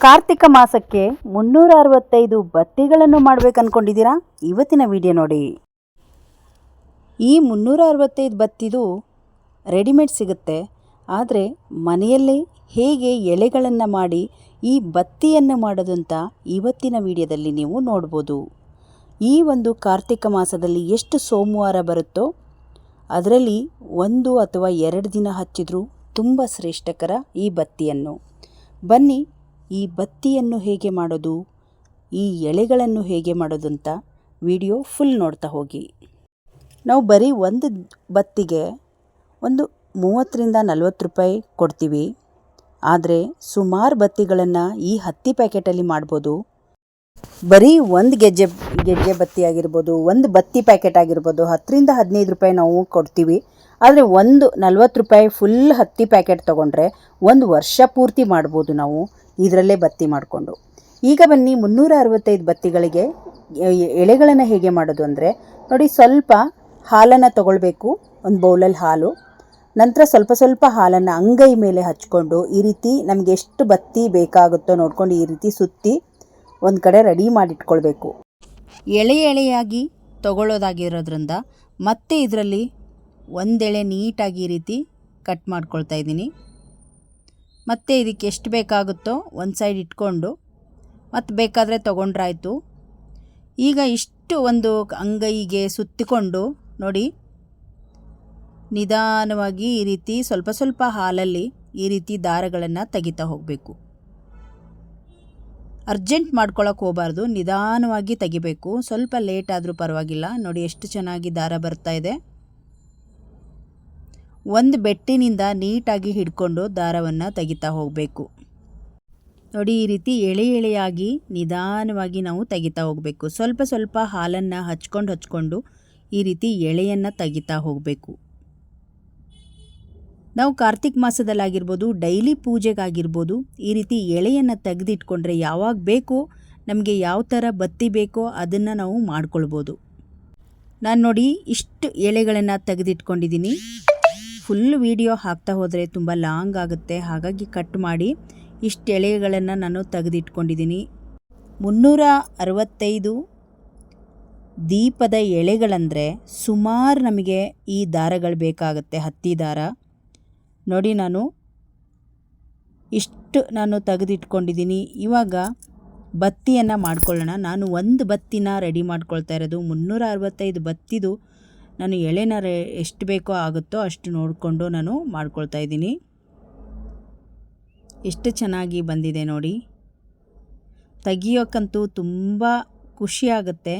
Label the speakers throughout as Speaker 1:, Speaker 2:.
Speaker 1: ಕಾರ್ತಿಕ ಮಾಸಕ್ಕೆ ಮುನ್ನೂರ ಅರವತ್ತೈದು ಬತ್ತಿಗಳನ್ನು ಮಾಡ್ಬೇಕು ಅನ್ಕೊಂಡಿದ್ದೀರಾ? ಇವತ್ತಿನ ವಿಡಿಯೋ ನೋಡಿ. ಈ ಮುನ್ನೂರ ಅರವತ್ತೈದು ಬತ್ತಿದು ರೆಡಿಮೇಡ್ ಸಿಗುತ್ತೆ. ಆದರೆ ಮನೆಯಲ್ಲೇ ಹೇಗೆ ಎಳೆಗಳನ್ನು ಮಾಡಿ ಈ ಬತ್ತಿಯನ್ನು ಮಾಡೋದು ಅಂತ ಇವತ್ತಿನ ವಿಡಿಯೋದಲ್ಲಿ ನೀವು ನೋಡ್ಬೋದು. ಈ ಒಂದು ಕಾರ್ತಿಕ ಮಾಸದಲ್ಲಿ ಎಷ್ಟು ಸೋಮವಾರ ಬರುತ್ತೋ ಅದರಲ್ಲಿ ಒಂದು ಅಥವಾ ಎರಡು ದಿನ ಹಚ್ಚಿದ್ರೂ ತುಂಬ ಶ್ರೇಷ್ಠಕರ ಈ ಬತ್ತಿಯನ್ನು. ಬನ್ನಿ ಈ ಬತ್ತಿಯನ್ನು ಹೇಗೆ ಮಾಡೋದು? ಈ ಎಳೆಗಳನ್ನು ಹೇಗೆ ಮಾಡೋದು ಅಂತ ವಿಡಿಯೋ ಫುಲ್ ನೋಡ್ತಾ ಹೋಗಿ. ನಾವು ಬರೀ ಒಂದು ಬತ್ತಿಗೆ ಒಂದು ಮೂವತ್ತರಿಂದ ನಲ್ವತ್ತು ರೂಪಾಯಿ ಕೊಡ್ತೀವಿ. ಆದರೆ ಸುಮಾರು ಬತ್ತಿಗಳನ್ನು ಈ ಹತ್ತಿ ಪ್ಯಾಕೆಟಲ್ಲಿ ಮಾಡ್ಬೋದು. ಬರೀ ಒಂದು ಗೆಜ್ಜೆ ಗೆಜ್ಜೆ ಬತ್ತಿ ಆಗಿರ್ಬೋದು ಒಂದು ಬತ್ತಿ ಪ್ಯಾಕೆಟ್ ಆಗಿರ್ಬೋದು, ಹತ್ತರಿಂದ ಹದಿನೈದು ರೂಪಾಯಿ ನಾವು ಕೊಡ್ತೀವಿ. ಆದರೆ ಒಂದು ನಲ್ವತ್ತು ರೂಪಾಯಿ ಫುಲ್ ಹತ್ತಿ ಪ್ಯಾಕೆಟ್ ತೊಗೊಂಡ್ರೆ ಒಂದು ವರ್ಷ ಪೂರ್ತಿ ಮಾಡ್ಬೋದು ನಾವು ಇದರಲ್ಲೇ ಬತ್ತಿ ಮಾಡಿಕೊಂಡು. ಈಗ ಬನ್ನಿ ಮುನ್ನೂರ ಅರವತ್ತೈದು ಬತ್ತಿಗಳಿಗೆ ಎಳೆಗಳನ್ನು ಹೇಗೆ ಮಾಡೋದು ಅಂದರೆ ನೋಡಿ ಸ್ವಲ್ಪ ಹಾಲನ್ನು ತಗೊಳ್ಬೇಕು, ಒಂದು ಬೌಲಲ್ಲಿ ಹಾಲು. ನಂತರ ಸ್ವಲ್ಪ ಸ್ವಲ್ಪ ಹಾಲನ್ನು ಅಂಗೈ ಮೇಲೆ ಹಚ್ಕೊಂಡು ಈ ರೀತಿ ನಮಗೆ ಎಷ್ಟು ಬತ್ತಿ ಬೇಕಾಗುತ್ತೋ ನೋಡ್ಕೊಂಡು ಈ ರೀತಿ ಸುತ್ತಿ ಒಂದು ಕಡೆ ರೆಡಿ ಮಾಡಿಟ್ಕೊಳ್ಬೇಕು. ಎಳೆ ಎಳೆಯಾಗಿ ತಗೊಳ್ಳೋದಾಗಿರೋದ್ರಿಂದ ಮತ್ತೆ ಇದರಲ್ಲಿ ಒಂದೆಳೆ ನೀಟಾಗಿ ಈ ರೀತಿ ಕಟ್ ಮಾಡ್ಕೊಳ್ತಾ ಇದ್ದೀನಿ. ಮತ್ತು ಇದಕ್ಕೆ ಎಷ್ಟು ಬೇಕಾಗುತ್ತೋ ಒಂದು ಸೈಡ್ ಇಟ್ಕೊಂಡು, ಮತ್ತು ಬೇಕಾದರೆ ತೊಗೊಂಡ್ರಾಯಿತು. ಈಗ ಇಷ್ಟು ಒಂದು ಅಂಗೈಗೆ ಸುತ್ತಿಕೊಂಡು ನೋಡಿ, ನಿಧಾನವಾಗಿ ಈ ರೀತಿ ಸ್ವಲ್ಪ ಸ್ವಲ್ಪ ಹಾಲಲ್ಲಿ ಈ ರೀತಿ ದಾರಗಳನ್ನು ತೆಗಿತಾ ಹೋಗಬೇಕು. ಅರ್ಜೆಂಟ್ ಮಾಡ್ಕೊಳಕ್ಕೆ ಹೋಗಬಾರ್ದು, ನಿಧಾನವಾಗಿ ತೆಗಿಬೇಕು. ಸ್ವಲ್ಪ ಲೇಟ್ ಆದರೂ ಪರವಾಗಿಲ್ಲ. ನೋಡಿ ಎಷ್ಟು ಚೆನ್ನಾಗಿ ದಾರ ಬರ್ತಾ ಇದೆ. ಒಂದು ಬೆಟ್ಟಿನಿಂದ ನೀಟಾಗಿ ಹಿಡ್ಕೊಂಡು ದಾರವನ್ನು ತೆಗಿತಾ ಹೋಗಬೇಕು. ನೋಡಿ, ಈ ರೀತಿ ಎಳೆ ಎಳೆಯಾಗಿ ನಿಧಾನವಾಗಿ ನಾವು ತೆಗಿತಾ ಹೋಗಬೇಕು. ಸ್ವಲ್ಪ ಸ್ವಲ್ಪ ಹಾಲನ್ನು ಹಚ್ಕೊಂಡು ಹಚ್ಕೊಂಡು ಈ ರೀತಿ ಎಳೆಯನ್ನು ತೆಗಿತಾ ಹೋಗಬೇಕು. ನಾವು ಕಾರ್ತಿಕ್ ಮಾಸದಲ್ಲಾಗಿರ್ಬೋದು, ಡೈಲಿ ಪೂಜೆಗಾಗಿರ್ಬೋದು, ಈ ರೀತಿ ಎಳೆಯನ್ನು ತೆಗೆದಿಟ್ಕೊಂಡ್ರೆ ಯಾವಾಗ ಬೇಕೋ, ನಮಗೆ ಯಾವ ಥರ ಬತ್ತಿ ಬೇಕೋ ಅದನ್ನು ನಾವು ಮಾಡ್ಕೊಳ್ಬೋದು. ನಾನು ನೋಡಿ ಇಷ್ಟು ಎಳೆಗಳನ್ನು ತೆಗೆದಿಟ್ಕೊಂಡಿದ್ದೀನಿ ಫುಲ್ ವಿಡಿಯೋ ಹಾಕ್ತಾ ಹೋದರೆ ತುಂಬ ಲಾಂಗ್ ಆಗುತ್ತೆ. ಹಾಗಾಗಿ ಕಟ್ ಮಾಡಿ ಇಷ್ಟು ಎಳೆಗಳನ್ನು ನಾನು ತೆಗೆದಿಟ್ಕೊಂಡಿದ್ದೀನಿ. ಮುನ್ನೂರ ಅರವತ್ತೈದು ದೀಪದ ಎಳೆಗಳಂದರೆ ಸುಮಾರು ನಮಗೆ ಈ ದಾರಗಳು ಬೇಕಾಗುತ್ತೆ, ಹತ್ತಿ ದಾರ. ನೋಡಿ ನಾನು ಇಷ್ಟು ನಾನು ತೆಗೆದಿಟ್ಕೊಂಡಿದ್ದೀನಿ. ಇವಾಗ ಬತ್ತಿಯನ್ನು ಮಾಡ್ಕೊಳ್ಳೋಣ. ನಾನು ಒಂದು ಬತ್ತಿನ ರೆಡಿ ಮಾಡ್ಕೊಳ್ತಾ ಇರೋದು ಮುನ್ನೂರ ಅರವತ್ತೈದು ಬತ್ತಿದು ನಾನು ಎಳೆನ ಎಷ್ಟು ಬೇಕೋ ಆಗುತ್ತೋ ಅಷ್ಟು ನೋಡಿಕೊಂಡು ನಾನು ಮಾಡ್ಕೊಳ್ತಾ ಇದ್ದೀನಿ. ಎಷ್ಟು ಚೆನ್ನಾಗಿ ಬಂದಿದೆ ನೋಡಿ. ತೆಗಿಯೋಕ್ಕಂತೂ ತುಂಬ ಖುಷಿಯಾಗುತ್ತೆ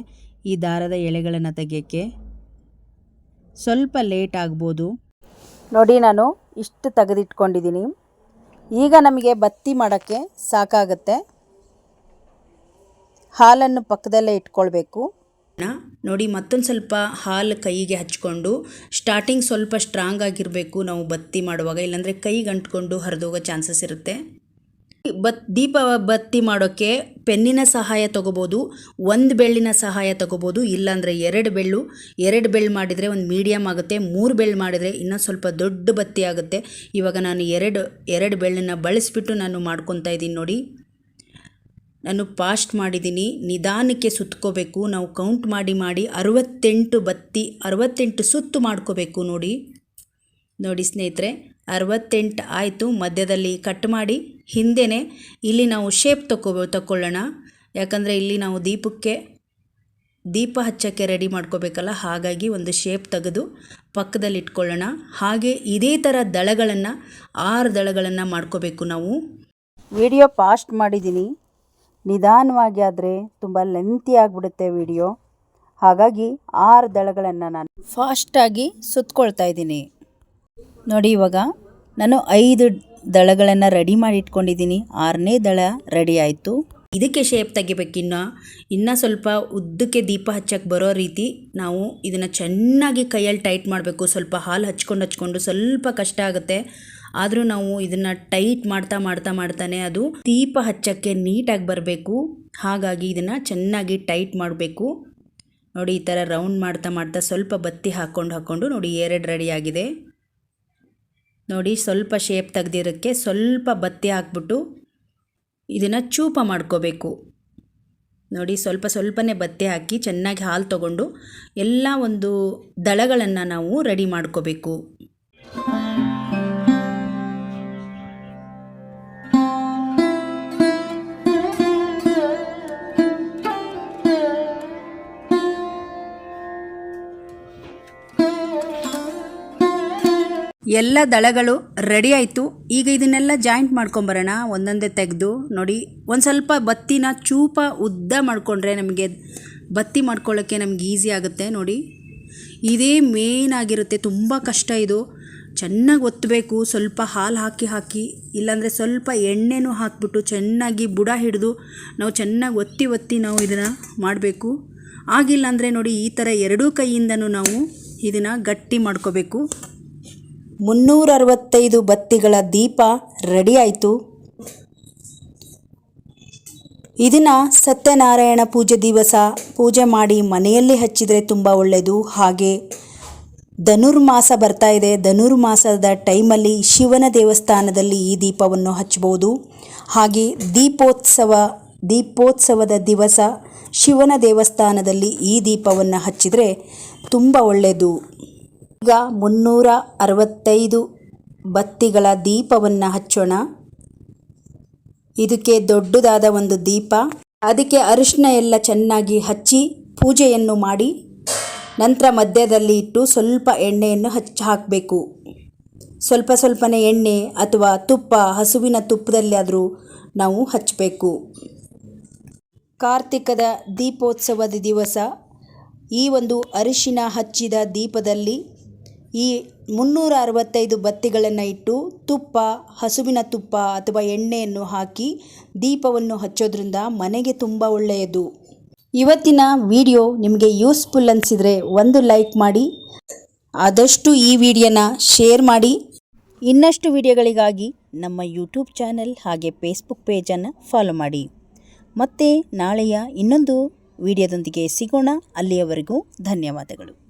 Speaker 1: ಈ ದಾರದ ಎಳೆಗಳನ್ನು ತೆಗಿಯೋಕ್ಕೆ. ಸ್ವಲ್ಪ ಲೇಟ್ ಆಗ್ಬೋದು. ನೋಡಿ ನಾನು ಇಷ್ಟು ತೆಗೆದಿಟ್ಕೊಂಡಿದ್ದೀನಿ. ಈಗ ನಮಗೆ ಬತ್ತಿ ಮಾಡೋಕ್ಕೆ ಸಾಕಾಗುತ್ತೆ. ಹಾಲನ್ನು ಪಕ್ಕದಲ್ಲೇ ಇಟ್ಕೊಳ್ಬೇಕು. ನೋಡಿ ಮತ್ತೊಂದು ಸ್ವಲ್ಪ ಹಾಲು ಕೈಗೆ ಹಚ್ಕೊಂಡು ಸ್ಟಾರ್ಟಿಂಗ್ ಸ್ವಲ್ಪ ಸ್ಟ್ರಾಂಗ್ ಆಗಿರಬೇಕು ನಾವು ಬತ್ತಿ ಮಾಡುವಾಗ, ಇಲ್ಲಾಂದರೆ ಕೈಗೆ ಅಂಟ್ಕೊಂಡು ಹರಿದೋಗೋ ಚಾನ್ಸಸ್ ಇರುತ್ತೆ. ಬತ್, ದೀಪ ಬತ್ತಿ ಮಾಡೋಕ್ಕೆ ಪೆನ್ನಿನ ಸಹಾಯ ತಗೋಬೋದು, ಒಂದು ಬೆಳ್ಳಿನ ಸಹಾಯ ತಗೋಬೋದು, ಇಲ್ಲಾಂದರೆ ಎರಡು ಬೆಳ್ಳು ಎರಡು ಬೆಳ್ಳು ಮಾಡಿದರೆ ಒಂದು ಮೀಡಿಯಮ್ ಆಗುತ್ತೆ, ಮೂರು ಬೆಳ್ಳು ಮಾಡಿದರೆ ಇನ್ನೂ ಸ್ವಲ್ಪ ದೊಡ್ಡ ಬತ್ತಿ ಆಗುತ್ತೆ. ಇವಾಗ ನಾನು ಎರಡು ಎರಡು ಬೆಳ್ಳನ್ನು ಬಳಸಿಬಿಟ್ಟು ನಾನು ಮಾಡ್ಕೊತಾ ಇದ್ದೀನಿ ನೋಡಿ. ನಾನು ಪಾಸ್ಟ್ ಮಾಡಿದ್ದೀನಿ, ನಿಧಾನಕ್ಕೆ ಸುತ್ಕೋಬೇಕು, ನಾವು ಕೌಂಟ್ ಮಾಡಿ ಮಾಡಿ ಅರವತ್ತೆಂಟು ಬತ್ತಿ, ಅರವತ್ತೆಂಟು ಸುತ್ತು ಮಾಡ್ಕೋಬೇಕು ನೋಡಿ. ನೋಡಿ ಸ್ನೇಹಿತರೆ, ಅರವತ್ತೆಂಟು ಆಯಿತು, ಮಧ್ಯದಲ್ಲಿ ಕಟ್ ಮಾಡಿ, ಹಿಂದೆನೇ ಇಲ್ಲಿ ನಾವು ಶೇಪ್ ತಗೋ ತಗೊಳ್ಳೋಣ ಯಾಕಂದರೆ ಇಲ್ಲಿ ನಾವು ದೀಪಕ್ಕೆ, ದೀಪ ಹಚ್ಚಕ್ಕೆ ರೆಡಿ ಮಾಡ್ಕೋಬೇಕಲ್ಲ, ಹಾಗಾಗಿ ಒಂದು ಶೇಪ್ ತೆಗೆದು ಪಕ್ಕದಲ್ಲಿ ಇಟ್ಕೊಳ್ಳೋಣ. ಹಾಗೆ ಇದೇ ಥರ ದಳಗಳನ್ನು, ಆರು ದಳಗಳನ್ನು ಮಾಡ್ಕೋಬೇಕು ನಾವು. ವಿಡಿಯೋ ಪಾಸ್ಟ್ ಮಾಡಿದ್ದೀನಿ. ನಿಧಾನವಾಗಿ ಆದರೆ ತುಂಬ ಲೆಂತಿ ಆಗಿಬಿಡುತ್ತೆ ವಿಡಿಯೋ ಹಾಗಾಗಿ ಆರು ದಳಗಳನ್ನು ನಾನು ಫಾಸ್ಟಾಗಿ ಸುತ್ತಕೊಳ್ತಾ ಇದ್ದೀನಿ. ನೋಡಿ ಇವಾಗ ನಾನು ಐದು ದಳಗಳನ್ನು ರೆಡಿ ಮಾಡಿ ಇಟ್ಕೊಂಡಿದ್ದೀನಿ. ಆರನೇ ದಳ ರೆಡಿ ಆಯಿತು. ಇದಕ್ಕೆ ಶೇಪ್ ತೆಗಿಬೇಕಿನ್ನ ಇನ್ನೂ. ಸ್ವಲ್ಪ ಉದ್ದಕ್ಕೆ ದೀಪ ಹಚ್ಚಕ್ಕೆ ಬರೋ ರೀತಿ ನಾವು ಇದನ್ನು ಚೆನ್ನಾಗಿ ಕೈಯಲ್ಲಿ ಟೈಟ್ ಮಾಡಬೇಕು. ಸ್ವಲ್ಪ ಹಾಲು ಹಚ್ಕೊಂಡು ಹಚ್ಕೊಂಡು ಸ್ವಲ್ಪ ಕಷ್ಟ ಆಗುತ್ತೆ. ಆದರೂ ನಾವು ಇದನ್ನು ಟೈಟ್ ಮಾಡ್ತಾ ಮಾಡ್ತಾ ಮಾಡ್ತಾನೆ ಅದು ದೀಪ ಹಚ್ಚಕ್ಕೆ ನೀಟಾಗಿ ಬರಬೇಕು. ಹಾಗಾಗಿ ಇದನ್ನು ಚೆನ್ನಾಗಿ ಟೈಟ್ ಮಾಡಬೇಕು. ನೋಡಿ, ಈ ಥರ ರೌಂಡ್ ಮಾಡ್ತಾ ಮಾಡ್ತಾ ಸ್ವಲ್ಪ ಬತ್ತಿ ಹಾಕ್ಕೊಂಡು ಹಾಕ್ಕೊಂಡು ನೋಡಿ, ಎರಡು ರೆಡಿ ಆಗಿದೆ. ನೋಡಿ, ಸ್ವಲ್ಪ ಶೇಪ್ ತೆಗ್ದಿರೋಕ್ಕೆ ಸ್ವಲ್ಪ ಬತ್ತಿ ಹಾಕ್ಬಿಟ್ಟು ಇದನ್ನು ಚೂಪ ಮಾಡ್ಕೋಬೇಕು. ನೋಡಿ, ಸ್ವಲ್ಪ ಸ್ವಲ್ಪನೇ ಬತ್ತಿ ಹಾಕಿ ಚೆನ್ನಾಗಿ ಹಾಲು ತಗೊಂಡು ಎಲ್ಲ ಒಂದು ದಳಗಳನ್ನು ನಾವು ರೆಡಿ ಮಾಡ್ಕೋಬೇಕು. ಎಲ್ಲ ದಳಗಳು ರೆಡಿ ಆಯಿತು. ಈಗ ಇದನ್ನೆಲ್ಲ ಜಾಯಿಂಟ್ ಮಾಡ್ಕೊಂಬರೋಣ. ಒಂದೊಂದೇ ತೆಗೆದು ನೋಡಿ, ಒಂದು ಸ್ವಲ್ಪ ಬತ್ತಿನ ಚೂಪ ಉದ್ದ ಮಾಡಿಕೊಂಡ್ರೆ ನಮಗೆ ಬತ್ತಿ ಮಾಡ್ಕೊಳ್ಳೋಕ್ಕೆ ನಮ್ಗೆ ಈಸಿ ಆಗುತ್ತೆ ನೋಡಿ. ಇದೇ ಮೇನ್ ಆಗಿರುತ್ತೆ. ತುಂಬ ಕಷ್ಟ ಇದು. ಚೆನ್ನಾಗಿ ಒತ್ತಬೇಕು ಸ್ವಲ್ಪ ಹಾಲು ಹಾಕಿ ಹಾಕಿ, ಇಲ್ಲಾಂದರೆ ಸ್ವಲ್ಪ ಎಣ್ಣೆನೂ ಹಾಕಿಬಿಟ್ಟು ಚೆನ್ನಾಗಿ ಬುಡ ಹಿಡಿದು ನಾವು ಚೆನ್ನಾಗಿ ಒತ್ತಿ ಒತ್ತಿ ನಾವು ಇದನ್ನು ಮಾಡಬೇಕು. ಆಗಿಲ್ಲ ಅಂದರೆ ನೋಡಿ, ಈ ಥರ ಎರಡೂ ಕೈಯಿಂದನೂ ನಾವು ಇದನ್ನು ಗಟ್ಟಿ ಮಾಡ್ಕೋಬೇಕು. ಮುನ್ನೂರ ಅರವತ್ತೈದು ಬತ್ತಿಗಳ ದೀಪ ರೆಡಿ ಆಯಿತು. ಇದನ್ನು ಸತ್ಯನಾರಾಯಣ ಪೂಜೆ ದಿವಸ. ಪೂಜೆ ಮಾಡಿ ಮನೆಯಲ್ಲಿ ಹಚ್ಚಿದರೆ ತುಂಬ ಒಳ್ಳೆಯದು ಹಾಗೆ ಧನುರ್ಮಾಸ ಬರ್ತಾ ಇದೆ. ಧನುರ್ಮಾಸದ ಟೈಮಲ್ಲಿ ಶಿವನ ದೇವಸ್ಥಾನದಲ್ಲಿ ಈ ದೀಪವನ್ನು ಹಚ್ಚಬಹುದು. ಹಾಗೆ ದೀಪೋತ್ಸವ, ದೀಪೋತ್ಸವದ ದಿವಸ ಶಿವನ ದೇವಸ್ಥಾನದಲ್ಲಿ ಈ ದೀಪವನ್ನು ಹಚ್ಚಿದರೆ ತುಂಬ ಒಳ್ಳೆಯದು ಈಗ ಮುನ್ನೂರ ಅರವತ್ತೈದು ಬತ್ತಿಗಳ ದೀಪವನ್ನು ಹಚ್ಚೋಣ. ಇದಕ್ಕೆ ದೊಡ್ಡದಾದ ಒಂದು ದೀಪ. ಅದಕ್ಕೆ ಅರಿಶಿನ ಎಲ್ಲ ಚೆನ್ನಾಗಿ ಹಚ್ಚಿ ಪೂಜೆಯನ್ನು ಮಾಡಿ, ನಂತರ ಮಧ್ಯದಲ್ಲಿ ಇಟ್ಟು ಸ್ವಲ್ಪ ಎಣ್ಣೆಯನ್ನು ಹಚ್ಚಿ ಹಾಕಬೇಕು. ಸ್ವಲ್ಪ ಸ್ವಲ್ಪನೇ ಎಣ್ಣೆ ಅಥವಾ ತುಪ್ಪ, ಹಸುವಿನ ತುಪ್ಪದಲ್ಲಿ ಆದರೂ ನಾವು ಹಚ್ಚಬೇಕು. ಕಾರ್ತಿಕದ ದೀಪೋತ್ಸವದ ದಿವಸ ಈ ಒಂದು ಅರಿಶಿನ ಹಚ್ಚಿದ ದೀಪದಲ್ಲಿ ಈ ಮುನ್ನೂರ ಅರವತ್ತೈದು ಬತ್ತಿಗಳನ್ನು ಇಟ್ಟು ತುಪ್ಪ, ಹಸುವಿನ ತುಪ್ಪ ಅಥವಾ ಎಣ್ಣೆಯನ್ನು ಹಾಕಿ ದೀಪವನ್ನು ಹಚ್ಚೋದ್ರಿಂದ ಮನೆಗೆ ತುಂಬ ಒಳ್ಳೆಯದು. ಇವತ್ತಿನ ವಿಡಿಯೋ ನಿಮಗೆ ಯೂಸ್ಫುಲ್ ಅನಿಸಿದರೆ ಒಂದು ಲೈಕ್ ಮಾಡಿ, ಆದಷ್ಟು ಈ ವಿಡಿಯೋನ ಶೇರ್ ಮಾಡಿ. ಇನ್ನಷ್ಟು ವಿಡಿಯೋಗಳಿಗಾಗಿ ನಮ್ಮ ಯೂಟ್ಯೂಬ್ ಚಾನೆಲ್ ಹಾಗೆ ಫೇಸ್ಬುಕ್ ಪೇಜನ್ನು ಫಾಲೋ ಮಾಡಿ. ಮತ್ತೆ ನಾಳೆಯ ಇನ್ನೊಂದು ವಿಡಿಯೋದೊಂದಿಗೆ ಸಿಗೋಣ. ಅಲ್ಲಿಯವರೆಗೂ ಧನ್ಯವಾದಗಳು.